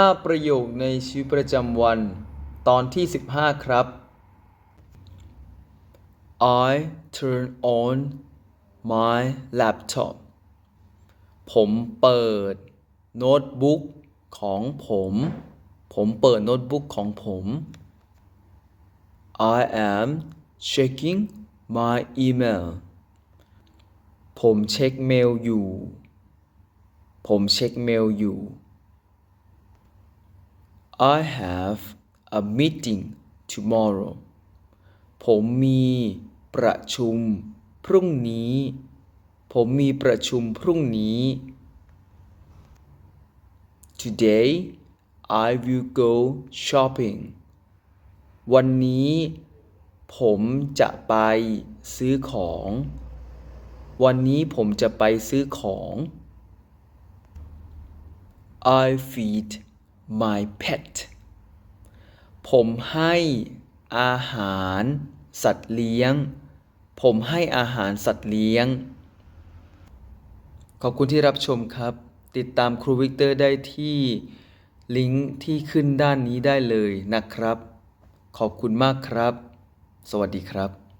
5 ประโยคในชีวิตประจำวัน ตอนที่ 15 ครับ I turn on my laptop ผมเปิดโน้ตบุ๊กของผม ผมเปิดโน้ตบุ๊กของผม I am checking my email ผมเช็คเมลอยู่ ผมเช็คเมลอยู่ I have a meeting tomorrow ผมมีประชุมพรุ่งนี้ ผมมีประชุมพรุ่งนี้ Today I will go shopping วันนี้ ผมจะไปซื้อของ วันนี้ผมจะไปซื้อของ I feed my pet ผมให้อาหารสัตว์เลี้ยง ผมให้อาหารสัตว์เลี้ยง ขอบคุณที่รับชมครับ ติดตามครูวิกเตอร์ได้ที่ลิงก์ที่ขึ้นด้านนี้ได้เลยนะครับ ขอบคุณมากครับ สวัสดีครับ